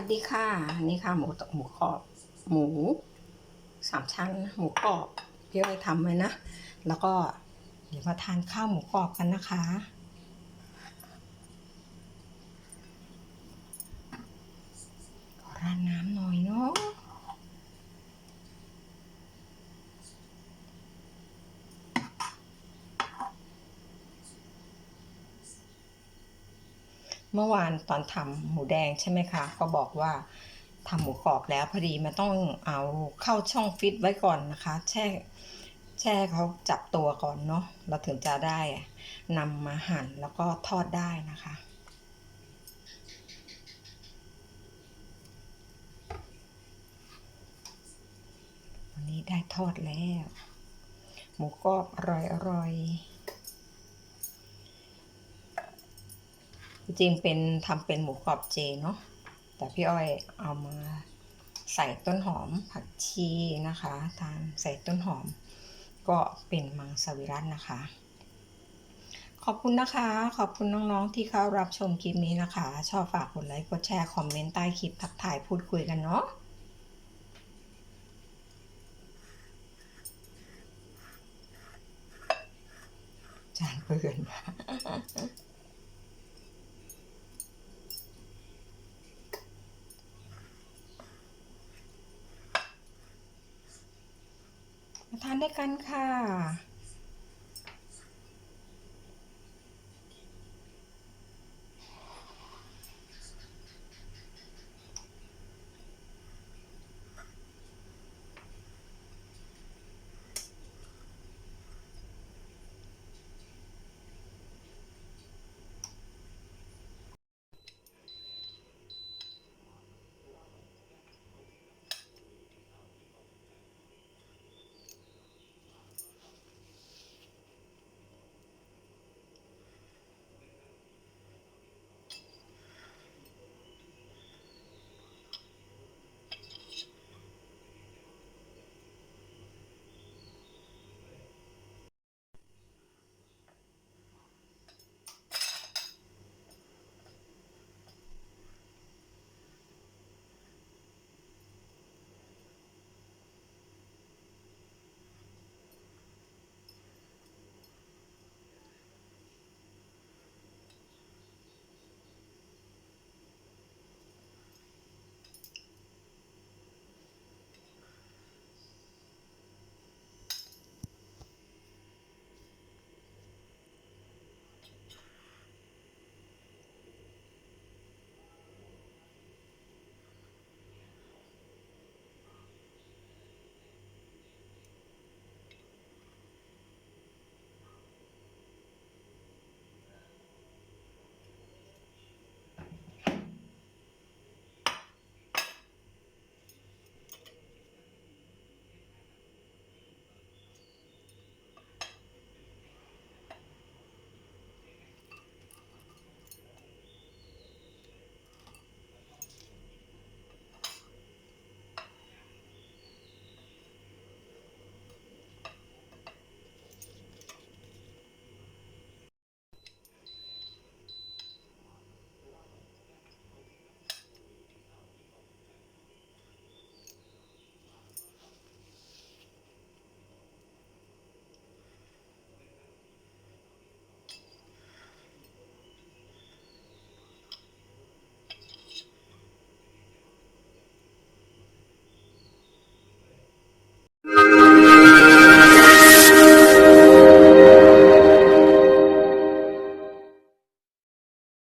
วัสดีค่ะ นี่ค่ะ หมูหมูกรอบ หมูสามชั้น หมูกรอบพี่อ้อยทำไว้นะ แล้วก็เดี๋ยวมาทานข้าวหมูกรอบกันนะคะขอราดน้ำหน่อยเนาะ เมื่อวานตอนทำหมูแดงใช่ไหมคะ ก็บอกว่าทำหมูกรอบแล้วพอดีมันต้องเอาเข้าช่องฟิตไว้ก่อนนะคะ แช่แช่เขาจับตัวก่อนเนาะเราถึงจะได้นำมาหั่นแล้วก็ทอดได้นะคะวันนี้ได้ทอดแล้ว หมูกรอบอร่อยอร่อย จริงเป็นทำเป็นหมูกรอบเจเนาะแต่พี่อ้อยเอามาใส่ต้นหอมผักชีนะคะทานใส่ต้นหอม ก็เป็นมังสวิรัตนะคะ ขอบคุณนะคะ ขอบคุณน้องๆที่เข้ารับชมคลิปนี้นะคะ ชอบฝากกดไลค์กดแชร์คอมเมนต์ใต้คลิปทักทายพูดคุยกันเนาะจานเปื่อน มาทานด้วยกันค่ะ